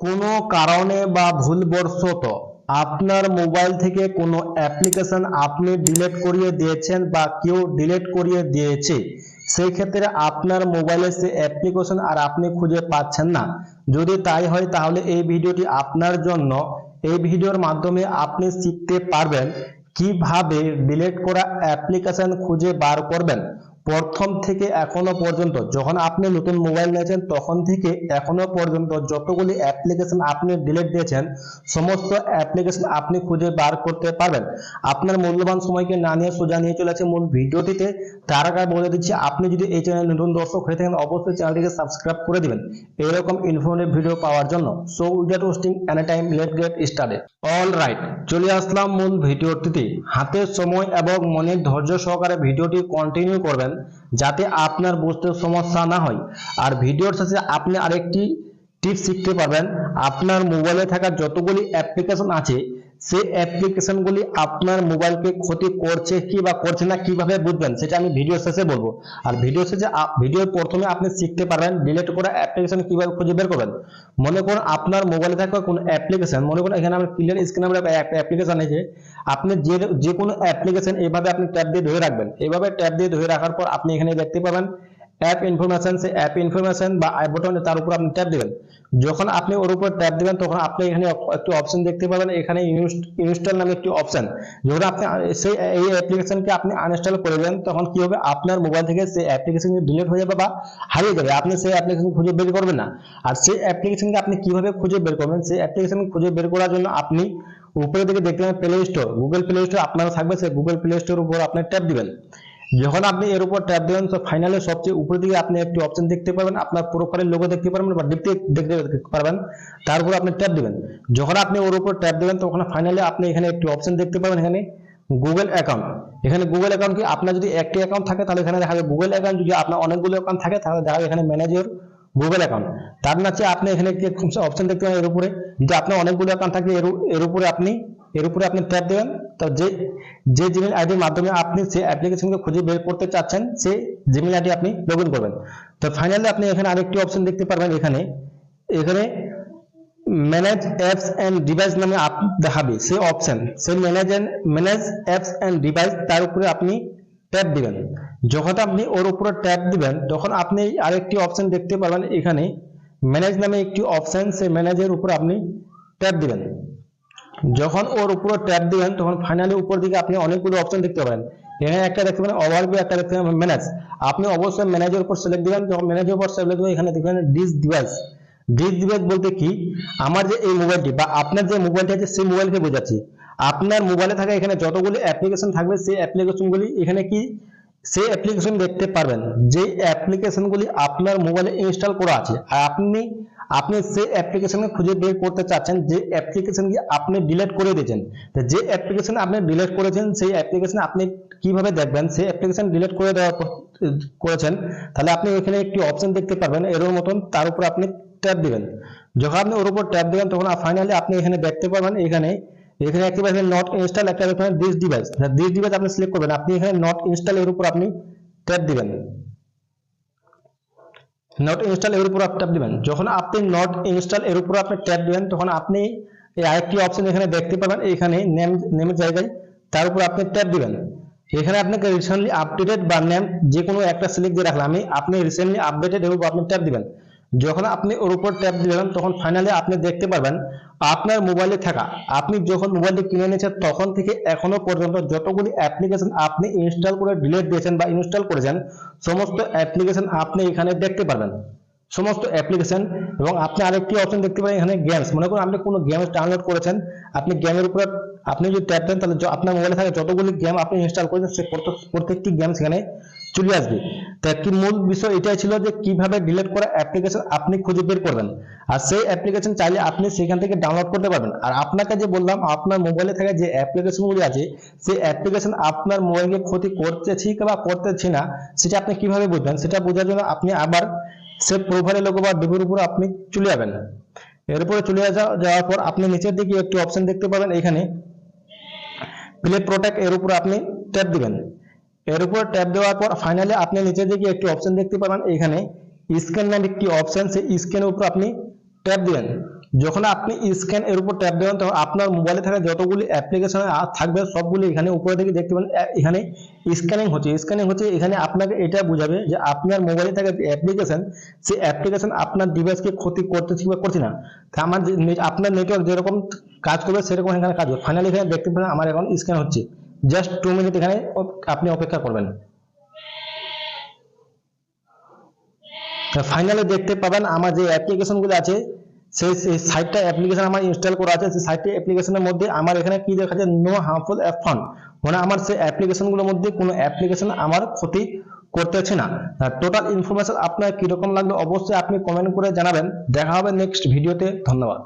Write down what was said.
কোনো কারণে বা ভুলবশত আপনার মোবাইল থেকে কোনো অ্যাপ্লিকেশন আপনি ডিলিট করিয়ে দিয়েছেন বা কেউ ডিলিট করিয়ে দিয়েছে, সেই ক্ষেত্রে আপনার মোবাইলে সে অ্যাপ্লিকেশন আর আপনি খুঁজে পাচ্ছেন না। যদি তাই হয়, তাহলে এই ভিডিওটি আপনার জন্য, এই ভিডিওর মাধ্যমে আপনি শিখতে পারবেন কীভাবে ডিলিট করা অ্যাপ্লিকেশন খুঁজে বার করবেন। প্রথম থেকে এখনও পর্যন্ত যখন আপনি নতুন মোবাইল নিয়েছেন, তখন থেকে এখনও পর্যন্ত যতগুলি অ্যাপ্লিকেশন আপনি ডিলিট দিয়েছেন, সমস্ত অ্যাপ্লিকেশন আপনি খুঁজে বার করতে পারবেন। আপনার মূল্যবান সময়কে না নিয়ে সোজা নিয়ে চলেছে মূল ভিডিওটিতে। তার আগে বলে দিচ্ছি, আপনি যদি এই চ্যানেল নতুন দর্শক হয়ে থাকেন, অবশ্যই চ্যানেলটিকে সাবস্ক্রাইব করে দিবেন। এরকম ইনফরমেটিভ ভিডিও পাওয়ার জন্য। So without wasting any time let get started all right চলে আসলাম মূল ভিডিওটিতে। হাতে সময় এবং মনের ধৈর্য সহকারে ভিডিওটি কন্টিনিউ করবেন। যাতে আপনার বুঝতে সমস্যা না হয়। আর ভিডিওর শেষে আপনি আরেকটি টিপস শিখতে পারবেন। আপনার মোবাইলে থাকা যতগুলি অ্যাপ্লিকেশন আছে সেই অ্যাপ্লিকেশনগুলি আপনার মোবাইলকে ক্ষতি করছে, কি বা করছে না, কীভাবে বুঝবেন, সেটা আমি ভিডিও শেষে বলব। আর ভিডিও শেষে ভিডিওর প্রথমে আপনি শিখতে পারবেন ডিলিট করা অ্যাপ্লিকেশন কীভাবে খুঁজে বের করবেন। মনে করুন আপনার মোবাইলে থাকা কোনো অ্যাপ্লিকেশন মনে করুন এখানে আমার ক্লিয়ার স্ক্রিনে আমরা একটা অ্যাপ্লিকেশন আছে, আপনি যে যে কোনো অ্যাপ্লিকেশন এইভাবে আপনি ট্যাব দিয়ে ধরে রাখবেন। এইভাবে ট্যাব দিয়ে ধরে রাখার পর আপনি এখানে দেখতে পাবেন অ্যাপ ইনফরমেশন সে অ্যাপ ইনফরমেশন বা আই বাটন তার উপর আপনি ট্যাপ দিবেন। যখন আপনি ওর উপর ট্যাপ দিবেন, তখন আপনি এখানে একটি অপশন দেখতে পাবেন। এখানে ইনস্টল নামে একটি অপশন যখন আপনি সেই এই অ্যাপ্লিকেশনকে আপনি আনইনস্টল করে দেন, তখন কি হবে? আপনার মোবাইল থেকে সেই অ্যাপ্লিকেশন ডিলিট হয়ে যাবে বা হারিয়ে যাবে। আপনি সেই অ্যাপ্লিকেশন খুঁজে বের করবেন না। আর সেই অ্যাপ্লিকেশনকে আপনি কীভাবে খুঁজে বের করবেন? সেই অ্যাপ্লিকেশন খুঁজে বের করার জন্য আপনি উপরে দিকে দেখতে পাবেন play store Google play store আপনার থাকবে। সেই গুগল প্লে স্টোর উপর আপনি ট্যাপ দিবেন। যখন আপনি এর উপর ট্যাপ দিবেন, তো ফাইনালি সবচেয়ে উপরে দিকে আপনি একটি অপশন দেখতে পাবেন, আপনার প্রোফাইলের লোগো দেখতে পারবেন বা দেখতে দেখতে পারবেন, তার উপর আপনি ট্যাপ দিবেন। যখন আপনি ওর উপর ট্যাপ দিবেন, তখন ফাইনালে আপনি এখানে একটি অপশন দেখতে পাবেন, এখানে গুগল অ্যাকাউন্ট এখানে গুগল অ্যাকাউন্ট কি? আপনার যদি একটি অ্যাকাউন্ট থাকে, তাহলে এখানে দেখা যাবে গুগল অ্যাকাউন্ট যদি আপনার অনেকগুলো অ্যাকাউন্ট থাকে, তাহলে দেখা যাবে এখানে ম্যানেজার গুগল অ্যাকাউন্ট তার নিচে আপনি এখানে অপশন দেখতে পাবেন এর উপরে। যদি আপনার অনেকগুলো অ্যাকাউন্ট থাকে এর উপরে আপনি এর উপরে আপনি ট্যাপ দেবেন। তো যে যে জিমেল আইডির মাধ্যমে আপনি সেই অ্যাপ্লিকেশনকে খুঁজে বের করতে চাচ্ছেন সেই জিমেল আইডি আপনি লগ করবেন। তো ফাইনালি আপনি এখানে আরেকটি অপশন দেখতে পারবেন এখানে। এখানে ম্যানেজ অ্যাপস এন্ড ডিভাইস নামে আপ দেখাবে সেই অপশন সেই manage and manage apps and device তার উপরে আপনি ট্যাপ দিবেন। যখন আপনি ওর উপরে ট্যাপ দিবেন, তখন আপনি আরেকটি অপশন দেখতে পাবেন এখানে। ম্যানেজ নামে একটি অপশন সেই ম্যানেজের উপর আপনি ট্যাপ দিবেন। যখন ওর উপরে ট্যাপ দিবেন, তখন ফাইনালি উপর দিকে আপনি অনেকগুলো অপশন দেখতে পাবেন। এখানে একটা দেখতে পাবেন ওভারভিউ একটা দেখতে পাবেন ম্যানেজ আপনি অবশ্যই ম্যানেজের উপর সিলেক্ট দিবেন, যখন ম্যানেজের উপর সিলেক্ট দিবেন, এখানে দেখবেন ডিস ডিভাইস ডিস ডিভাইস বলতে কি? আমার যে এই মোবাইলটি বা আপনার যে মোবাইলটি আছে, সেই মোবাইলকে বোঝাচ্ছি। আপনার মোবাইলে থাকা এখানে যতগুলি অ্যাপ্লিকেশন থাকবে, সেই অ্যাপ্লিকেশনগুলি এখানে কি? সেই অ্যাপ্লিকেশন দেখতে পারবেন। যে অ্যাপ্লিকেশনগুলি আপনার মোবাইলে ইনস্টল করা আছে। আর আপনি আপনি সেই অ্যাপ্লিকেশনকে খুঁজে বের করতে চাচ্ছেন, যে অ্যাপ্লিকেশনকে আপনি ডিলিট করে দিয়েছেন। তো যে অ্যাপ্লিকেশন আপনি ডিলিট করেছেন, সেই অ্যাপ্লিকেশন আপনি কীভাবে দেখবেন? সেই অ্যাপ্লিকেশন ডিলিট করে দেওয়ার পর করেছেন, তাহলে আপনি এখানে একটি অপশন দেখতে পারবেন এর মতন তার উপর আপনি ট্যাপ দিবেন। যখন আপনি ওর উপর ট্যাপ দিবেন, তখন ফাইনালি আপনি এখানে দেখতে পারবেন, এখানে এখানে একটি পাবেন নট ইনস্টল একটা পাবেন দিস ডিভাইস দিস ডিভাইস আপনি সিলেক্ট করবেন, আপনি এখানে নট ইনস্টল এর উপর আপনি ট্যাপ দিবেন। নট ইনস্টল এর উপর ট্যাপ দিবেন। যখন আপনি নট ইনস্টল এর উপর আপনি ট্যাপ দিবেন, তখন আপনি এই আরেকটি অপশন এখানে দেখতে পাবেন, এখানে নেম নেমের জায়গায় তার উপর আপনি ট্যাপ দিবেন। এখানে আপনাকে রিসেন্টলি আপডেটেড বা নেম যে কোনো একটা সিলেক্ট দিয়ে রাখলাম। আমি, আপনি রিসেন্টলি আপডেটেড এর উপর আপনি ট্যাপ দিবেন। যখন আপনি ওর উপর ট্যাপ দিবেন তখন ফাইনালি আপনি দেখতে পারবেন, আপনার মোবাইলে থাকা, আপনি যখন মোবাইলটি কিনে নিয়েছেন তখন থেকে এখনও পর্যন্ত যতগুলি অ্যাপ্লিকেশন আপনি ইনস্টল করে ডিলিট দিয়েছেন বা ইনস্টল করেছেন, সমস্ত অ্যাপ্লিকেশন আপনি এখানে দেখতে পারবেন। সমস্ত অ্যাপ্লিকেশন এবং আপনি আরেকটি অপশন দেখতে পারেন, এখানে গেমস মনে করুন আপনি কোনো গেমস ডাউনলোড করেছেন, আপনি গেমের উপর আপনি যদি ট্যাপ দেন, তাহলে আপনার মোবাইলে থাকে যতগুলি গেম আপনি ইনস্টল করেছেন, সে প্রত্যেকটি গেম সেখানে চলে আসবে। তো একটি মূল বিষয় এটাই ছিল যে কীভাবে ডিলিট করা অ্যাপ্লিকেশন আপনি খুঁজে বের করবেন। আর সেই অ্যাপ্লিকেশন চাইলে আপনি সেখান থেকে ডাউনলোড করতে পারবেন। আর আপনাকে যে বললাম, আপনার মোবাইলে থাকা যে অ্যাপ্লিকেশনগুলি আছে, সেই অ্যাপ্লিকেশন আপনার মোবাইলকে ক্ষতি করতেছি বা করতেছি না, সেটা আপনি কীভাবে বুঝবেন? সেটা বোঝার জন্য আপনি আবার সে প্রোফাইলের লোক বা ডিবির উপর আপনি চলে যাবেন। এরপরে চলে যাওয়া- যাওয়ার পর আপনি নিচের দিকে একটি অপশন দেখতে পাবেন। এখানে প্লে প্রোটেক্ট এর উপর আপনি ট্যাপ দিবেন। এর উপর ট্যাপ দেওয়ার পর ফাইনালি আপনি নিচের দিকে একটি অপশন দেখতে পাবেন। এখানে স্ক্যান নামে একটি অপশন সেই স্ক্যানের উপর আপনি ট্যাপ দিবেন। যখন আপনি স্ক্যান এর উপর ট্যাপ দেবেন, তখন আপনার মোবাইলে থাকা যতগুলি অ্যাপ্লিকেশন থাকবে, সবগুলি এখানে উপরে থেকে দেখতে পাবেন। এখানে স্ক্যানিং হচ্ছে। স্ক্যানিং হচ্ছে, এখানে আপনাকে এটা বোঝাবে যে আপনার মোবাইলে থাকা যে অ্যাপ্লিকেশন সেই অ্যাপ্লিকেশন আপনার ডিভাইসকে ক্ষতি করতেছে বা করছে না। আমার আপনার নেটওয়ার্ক যেরকম কাজ করবে, সেরকম এখানে কাজ হবে ফাইনালি এখানে দেখতে পাবেন, আমার এখন স্ক্যান হচ্ছে। জাস্ট টু মিনিট এখানে আপনি অপেক্ষা করবেন। ফাইনালি দেখতে পাবেন আমার যে অ্যাপ্লিকেশনগুলো আছে, সেই সেই সাইটটা অ্যাপ্লিকেশন আমার ইনস্টল করা আছে। সেই সাইটটা অ্যাপ্লিকেশনের মধ্যে আমার এখানে কি দেখা যায় নো হার্মফুল অ্যাপ ফান্ড মানে আমার সেই অ্যাপ্লিকেশনগুলোর মধ্যে কোনো অ্যাপ্লিকেশন আমার ক্ষতি করতেছে না। টোটাল ইনফরমেশন আপনার কীরকম লাগল অবশ্যই আপনি কমেন্ট করে জানাবেন। দেখা হবে নেক্সট ভিডিওতে ধন্যবাদ।